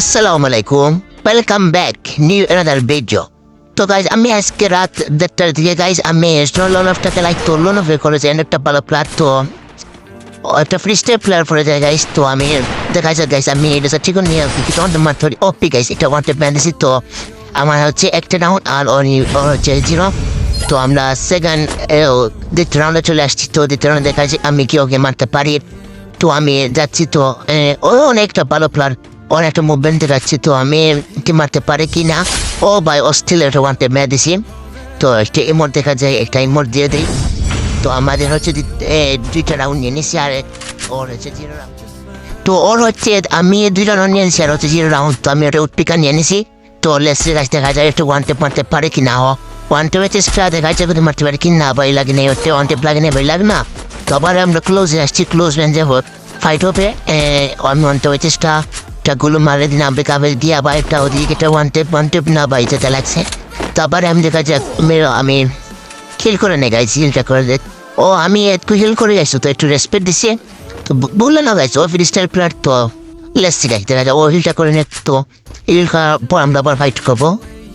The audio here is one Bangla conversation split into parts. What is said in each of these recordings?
আসসালামু আলাইকুম welcome back new another video তো গাইজ আমি আজকে রাত দেড়টার দিকে গাইজ আমি স্টোর লোন লাইক তো লোন অফে করেছি একটা ভালো প্লেয়ার তো একটা ফ্রি স্টেপ প্লেয়ার পড়ে যায় গাইজ তো আমি দেখা যায় গাইজ আমি এটা ঠিক নিয়ে কিছু মাত্র ওপি গাইজ এটা ওয়ান্টে ব্যান্ডেছি তো আমার হচ্ছে একটা ডাউন আর হচ্ছে জিরো তো আমরা সেকেন্ড দ্বিতীয় রাউন্ডে চলে আসছি, তো দ্বিতীয় রাউন্ডে দেখা যায় আমি কি ওকে মারতে পারি। তো আমি যাচ্ছি, তো ও, অনেকটা ভালো প্লেয়ার অনেকটা মুভমেন্ট যাচ্ছি তো আমি কি মারতে পারি কি না? ও ভাই অস্থির একটা ওয়ানটে দিছি তো একটা ইমোট দেখা যায়, একটা ইমোট দিয়ে দিই। তো আমাদের হচ্ছে দুইটা রাউন্ড নিয়ে নিছি, আর ওর হচ্ছে জিরো রাউন্ড তো ওর হচ্ছে, আমি দুইটা রাউন্ড নিয়ে নিছি, আর হচ্ছে জিরো রাউন্ড তো আমি ওটা উৎপিকা নিয়ে নিছি। তো লেসের কাছে দেখা যায় একটু ওয়ান টেপ মারতে পারে কি না হ ওয়ান টেপে চেষ্টা দেখা যায় যদি মারতে পারে কি না, ভাই, লাগে নেই ওতে ওয়ান টেপ লাগে নেই ভাই, লাগে না। তো আবার আমরা ক্লোজে আসছি ক্লোজ রেঞ্জে হোক ফাইট হবে। আমি ওয়ান টেপে চেষ্টা গুলো মারে আমি কাবে দিয়ে আবার একটা ওদিকে একটা ওয়ান টেপ ওয়ান টেপ না যেতে লাগছে। তারপরে আমি দেখা যাক, মেরো, আমি হিল করে নে গাইছি হিলটা করে দেখ ও, আমি একটু হিল করে গাইছি তো একটু রেসপেক্ট দিছি। তো বললে না গাইছি ও ফ্রিস্টাইল প্লেয়ার তো। লেসছি গাইছি দেখা যায় ও হিলটা করে নে তো। হিল করার পর আমরা আবার ফাইট করব।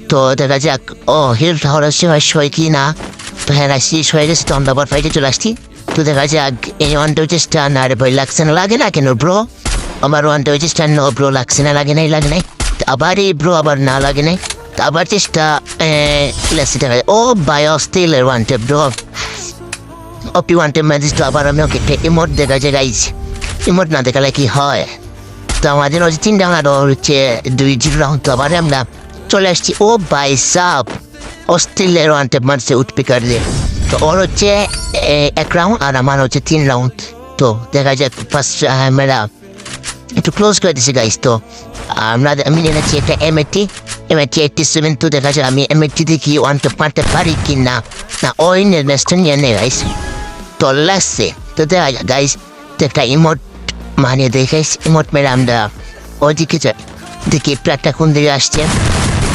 তো দেখা যাক, ও হিলটা সময় সই কি না। তো হ্যাঁ গাইছি সয়ে গেছি, তো আমরা আবার ফাইটে চলে আসছি। তো দেখা যাক, এই ওয়ানটা চেষ্টা না রে ভাই, লাগছে না, লাগে না কেন ব্রো আমার ওয়ান ওয়ানটা চেষ্টা না ব্রো, লাগছে না, লাগে নাই লাগে নাই। আবার এই ব্রো আবার না, লাগে নাই। আবার চেষ্টা লেসি দেখা যায়। ও বায়ো স্টিলের ওয়ানটে ব্রো অপি ওয়ানটে ম্যাজিস তো আবার আমি ওকে ইমোট দেখা যায় গাইজ ইমোট না দেখালে কি হয়? তো আমাদের হচ্ছে তিন রাউন্ড হচ্ছে, দুই জিরো রাউন্ড তো আবার আমরা চলে আসছি। ও বাই সাপ। অস্ট্রেলিয়ার ওয়ানটে মারছে উৎপিকার দিয়ে। তো ওর হচ্ছে এক রাউন্ড আর আমার হচ্ছে তিন রাউন্ড তো দেখা যাক ফার্স্ট আমরা একটু ক্লোজ করে দিছি গাইস তো আমরা আমি নিয়েছি একটা M eighty M eighty eighty seven তো দেখা যায় আমি এম এইটি দেখি ওয়ান টু পারতে পারি কি না না ওই ম্যাচটা নিয়ে নেই গাইস তো লাগছে তো দেখা গাইস একটা ইমোট মানে দেখাইস ইমোট মেরে আমরা ওইদিকে দেখি প্লেটটা কোন দিকে আসছে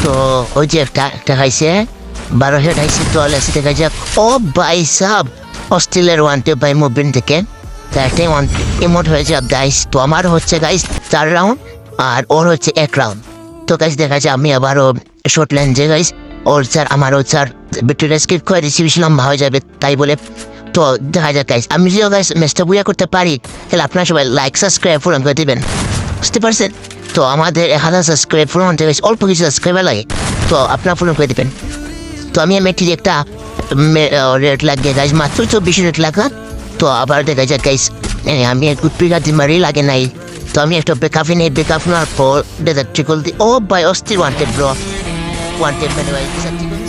তো ওই যে একটা একটা খাইছে হেড খাইছে তো লাগছে দেখা যাক ও বাই সাব অস্ট্রেলিয়ার ওয়ান টু বাই মুভমেন্ট থেকে একটাই ওয়ান ইমোট হয়েছে গাইস তো আমার হচ্ছে গাইস চার রাউন্ড আর ওর হচ্ছে এক রাউন্ড তো গাইস দেখা আমি আবারও শর্ট লাইন যে গাইস ওর স্যার আমার ওর স্যার ব্যাটারি স্কিপ করে বেশি লম্বা হয়ে যাবে, তাই বলে। তো দেখা যাক গাইস আমি যদি গাইস ম্যাচটা বুয়া করতে পারি, তাহলে আপনারা সবাই লাইক সাবস্ক্রাইব পূরণ করে দেবেন। বুঝতে পারছেন? তো আমাদের এক হাজার সাবস্ক্রাইব পূরণ হতে গাইস অল্প কিছু সাবস্ক্রাইবার লাগে, তো আপনারা পূরণ করে দেবেন। তো আমি মেট্রি একটা রেট লাগিয়ে গাইজ মাত্র চব্বিশ রেট লাগা তো আবার দেখা যায় গাইস আমি একটু পিকাতি মারি, লাগে নাই। তো আমি একটা বেকাফি নেই, বেকাফ নেওয়ার পর দেখা ট্রিকল দিই ও বাই অস্থির ওয়ান্টেড ব্রো ওয়ান্টেড মানে